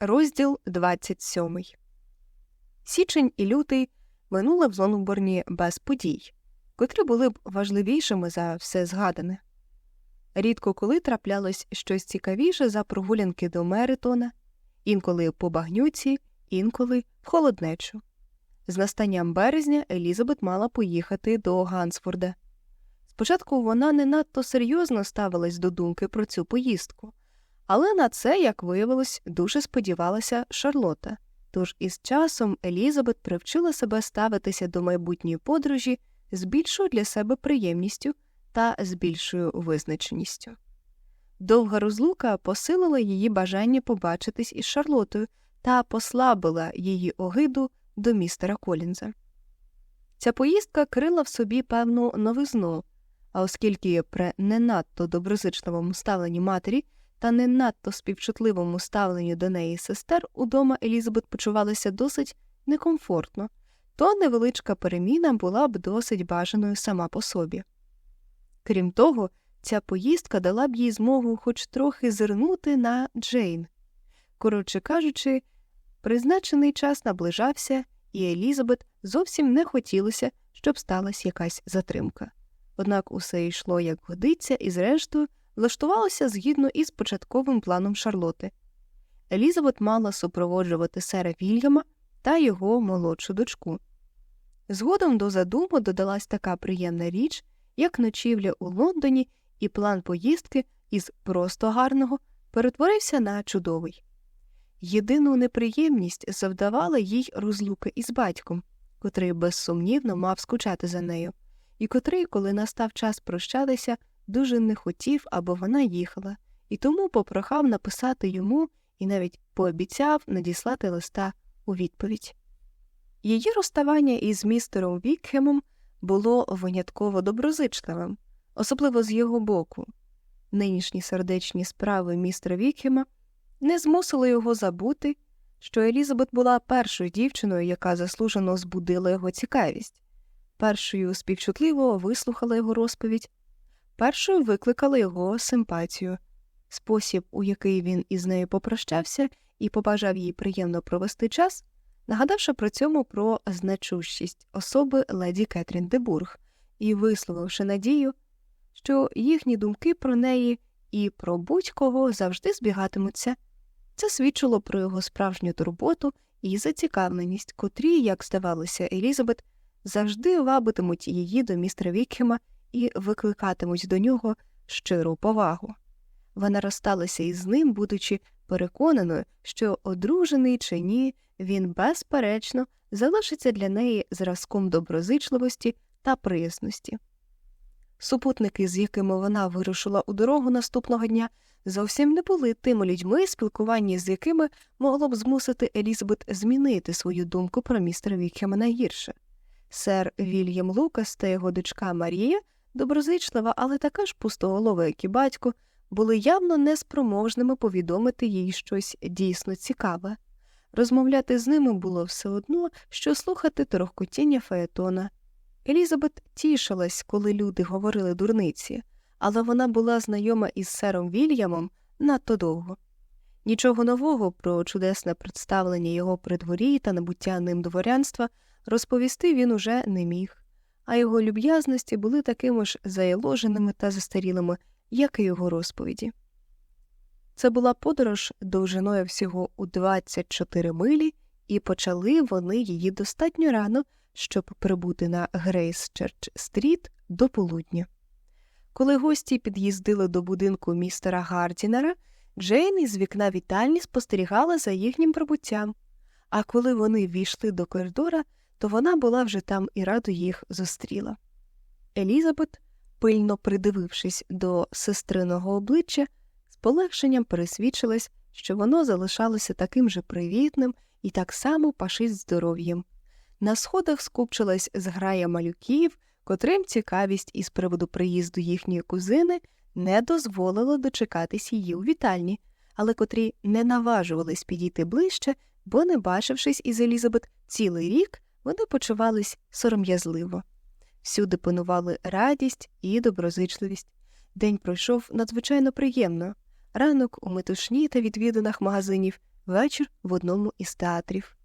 Розділ 27 Січень і лютий минули в Лонгборні без подій, котрі були б важливішими за все згадане. Рідко коли траплялось щось цікавіше за прогулянки до Меритона, інколи по багнюці, інколи в холоднечу. З настанням березня Елізабет мала поїхати до Гансфорда. Спочатку вона не надто серйозно ставилась до думки про цю поїздку, але на це, як виявилось, дуже сподівалася Шарлота. Тож із часом Елізабет привчила себе ставитися до майбутньої подорожі з більшою для себе приємністю та з більшою визначеністю. Довга розлука посилила її бажання побачитись із Шарлотою та послабила її огиду до містера Колінза. Ця поїздка крила в собі певну новизну, а оскільки при не надто доброзичливому ставленні матері та не надто співчутливому ставленню до неї сестер удома Елізабет почувалася досить некомфортно, то невеличка переміна була б досить бажаною сама по собі. Крім того, ця поїздка дала б їй змогу хоч трохи зирнути на Джейн. Коротше кажучи, призначений час наближався, і Елізабет зовсім не хотілося, щоб сталася якась затримка. Однак усе йшло як годиться, і, зрештою, влаштувалося згідно із початковим планом Шарлоти. Елізабет мала супроводжувати сера Вільяма та його молодшу дочку. Згодом до задуму додалась така приємна річ, як ночівля у Лондоні, і план поїздки із просто гарного перетворився на чудовий. Єдину неприємність завдавала їй розлука із батьком, котрий безсумнівно мав скучати за нею, і котрий, коли настав час прощатися, дуже не хотів, аби вона їхала, і тому попрохав написати йому і навіть пообіцяв надіслати листа у відповідь. Її розставання із містером Вікхемом було винятково доброзичливим, особливо з його боку. Нинішні сердечні справи містера Вікхема не змусили його забути, що Елізабет була першою дівчиною, яка заслужено збудила його цікавість, першою співчутливо вислухала його розповідь, першою викликала його симпатію, спосіб, у який він із нею попрощався і побажав їй приємно провести час, нагадавши при цьому про значущість особи леді Кетрін Дебург і висловивши надію, що їхні думки про неї і про будь-кого завжди збігатимуться. Це свідчило про його справжню турботу і зацікавленість, котрі, як здавалося, Елізабет, завжди вабитимуть її до містера Вікхема і викликатимуть до нього щиру повагу. Вона розсталася із ним, будучи переконаною, що, одружений чи ні, він безперечно залишиться для неї зразком доброзичливості та приязності. Супутники, з якими вона вирушила у дорогу наступного дня, зовсім не були тими людьми, спілкування з якими могло б змусити Елізабет змінити свою думку про містера Вікхема на гірше. Сер Вільям Лукас та його дочка Марія, доброзичлива, але така ж пустоголова, як і батько, були явно неспроможними повідомити їй щось дійсно цікаве. Розмовляти з ними було все одно, що слухати торохкотіння Фаетона. Елізабет тішилась, коли люди говорили дурниці, але вона була знайома із сером Вільямом надто довго. Нічого нового про чудесне представлення його при дворі та набуття ним дворянства розповісти він уже не міг, а його люб'язності були такими ж заяложеними та застарілими, як і його розповіді. Це була подорож довжиною всього у 24 милі, і почали вони її достатньо рано, щоб прибути на Грейсчерч стріт до полудня. Коли гості під'їздили до будинку містера Гардінера, Джейн із вікна вітальні спостерігала за їхнім прибуттям, а коли вони війшли до коридора, то вона була вже там і радо їх зустріла. Елізабет, пильно придивившись до сестриного обличчя, з полегшенням пересвідчилась, що воно залишалося таким же привітним і так само пашить здоров'ям. На сходах скупчилась зграя малюків, котрим цікавість із приводу приїзду їхньої кузини не дозволила дочекатись її у вітальні, але котрі не наважувались підійти ближче, бо, не бачившись із Елізабет цілий рік, вони почувались сором'язливо. Всюди панували радість і доброзичливість. День пройшов надзвичайно приємно. Ранок у метушні та відвідинах магазинів, вечір в одному із театрів.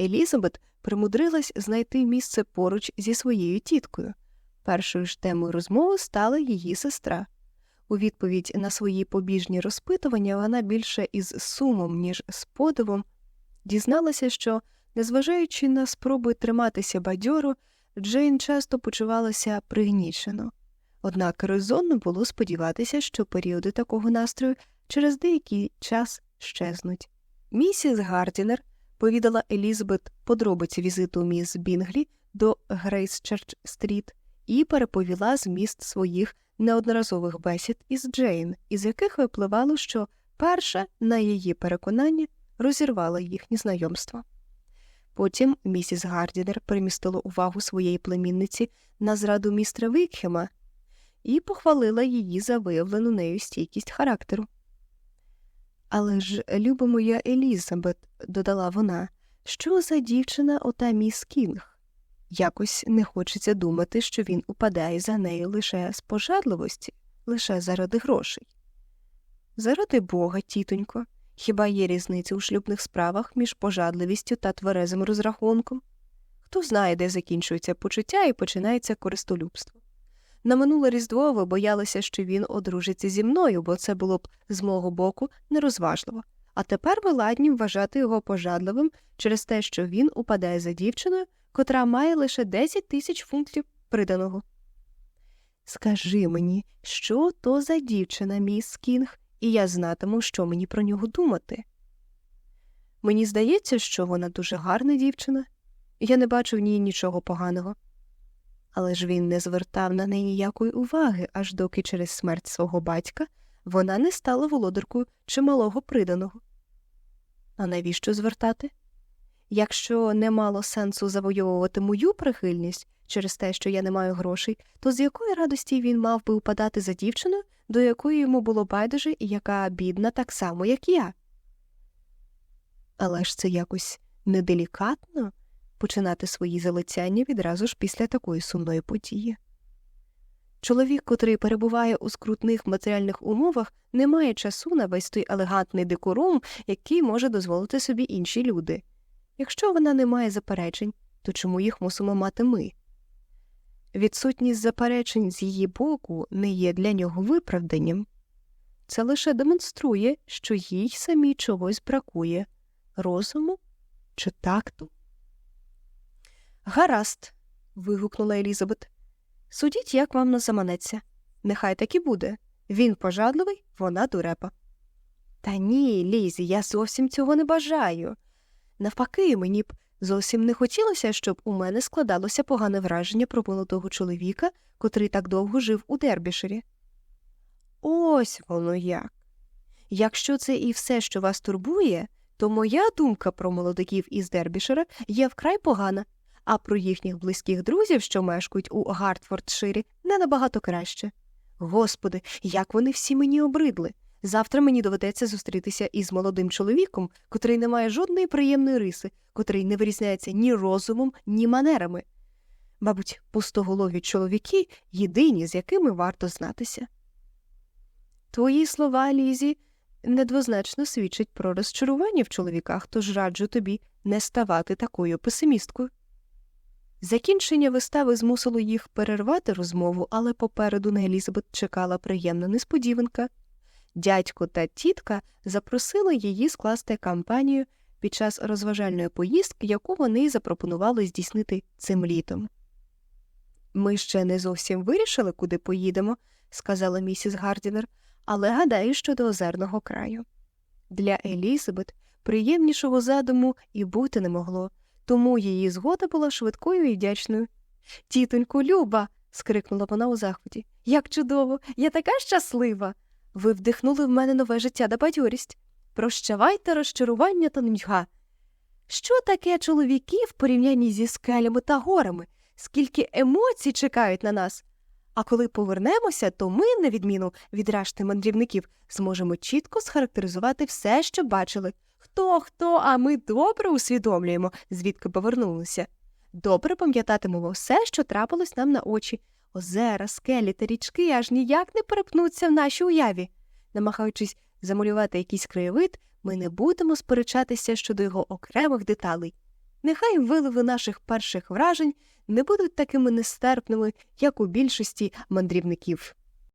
Елізабет примудрилась знайти місце поруч зі своєю тіткою. Першою ж темою розмови стала її сестра. У відповідь на свої побіжні розпитування вона більше із сумом, ніж з подивом, дізналася, що, незважаючи на спроби триматися бадьоро, Джейн часто почувалася пригнічено. Однак резонно було сподіватися, що періоди такого настрою через деякий час щезнуть. Місіс Гардінер повідала Елізабет подробиці візиту міс Бінглі до Грейсчерч Стріт і переповіла зміст своїх неодноразових бесід із Джейн, із яких випливало, що перша, на її переконання, розірвала їхнє знайомство. Потім місіс Гардінер перемістила увагу своєї племінниці на зраду містера Вікхема і похвалила її за виявлену нею стійкість характеру. Але ж, люба моя Елізабет, додала вона, що за дівчина ота міс Кінг? Якось не хочеться думати, що він упадає за нею лише з пожадливості, лише заради грошей. Заради бога, тітонько, хіба є різниця у шлюбних справах між пожадливістю та тверезим розрахунком? Хто знає, де закінчується почуття і починається користолюбство. На минуле Різдво ви боялися, що він одружиться зі мною, бо це було б з мого боку нерозважливо. А тепер ви ладні вважати його пожадливим через те, що він упадає за дівчиною, котра має лише 10 тисяч фунтів приданого. Скажи мені, що то за дівчина, міс Кінг, і я знатиму, що мені про нього думати. Мені здається, що вона дуже гарна дівчина, я не бачу в ній нічого поганого. Але ж він не звертав на неї ніякої уваги, аж доки через смерть свого батька вона не стала володаркою чималого приданого. А навіщо звертати? Якщо не мало сенсу завойовувати мою прихильність через те, що я не маю грошей, то з якої радості він мав би упадати за дівчиною, до якої йому було байдуже і яка бідна так само, як я? Але ж це якось неделікатно починати свої залицяння відразу ж після такої сумної події. Чоловік, котрий перебуває у скрутних матеріальних умовах, не має часу на весь той елегантний декорум, який може дозволити собі інші люди. Якщо вона не має заперечень, то чому їх мусимо мати ми? Відсутність заперечень з її боку не є для нього виправданням. Це лише демонструє, що їй самій чогось бракує розуму чи такту. Гаразд. вигукнула Елізабет. Судіть, як вам не заманеться. Нехай так і буде. Він пожадливий, вона дурепа. Та ні, Лізі, я зовсім цього не бажаю. Навпаки, мені б зовсім не хотілося, щоб у мене складалося погане враження про молодого чоловіка, котрий так довго жив у Дербішері. Ось воно як. Якщо це і все, що вас турбує, то моя думка про молодиків із Дербішера є вкрай погана, а про їхніх близьких друзів, що мешкають у Гартфордширі, не набагато краще. Господи, як вони всі мені обридли. Завтра мені доведеться зустрітися із молодим чоловіком, котрий не має жодної приємної риси, котрий не вирізняється ні розумом, ні манерами. Мабуть, пустоголові чоловіки єдині, з якими варто знатися. Твої слова, Лізі, недвозначно свідчать про розчарування в чоловіках, тож раджу тобі не ставати такою песимісткою. Закінчення вистави змусило їх перервати розмову, але попереду на Елізабет чекала приємна несподіванка. Дядько та тітка запросили її скласти кампанію під час розважальної поїздки, яку вони запропонували здійснити цим літом. Ми ще не зовсім вирішили, куди поїдемо, сказала місіс Гардінер, але гадаю, що до озерного краю. Для Елізабет приємнішого задуму і бути не могло, тому її згода була швидкою і вдячною. Тітонько, Люба. скрикнула вона у захваті. Як чудово, я така щаслива. Ви вдихнули в мене нове життя та бадьорість. Прощавайте розчарування та нудьга. Що таке чоловіки в порівнянні зі скелями та горами, скільки емоцій чекають на нас? А коли повернемося, то ми, на відміну від решти мандрівників, зможемо чітко схарактеризувати все, що бачили. Хто, хто, а ми добре усвідомлюємо, звідки повернулися. Добре пам'ятатимемо все, що трапилось нам на очі. Озера, скелі та річки аж ніяк не перепнуться в нашій уяві. Намагаючись замалювати якийсь краєвид, ми не будемо сперечатися щодо його окремих деталей. Нехай виливи наших перших вражень не будуть такими нестерпними, як у більшості мандрівників.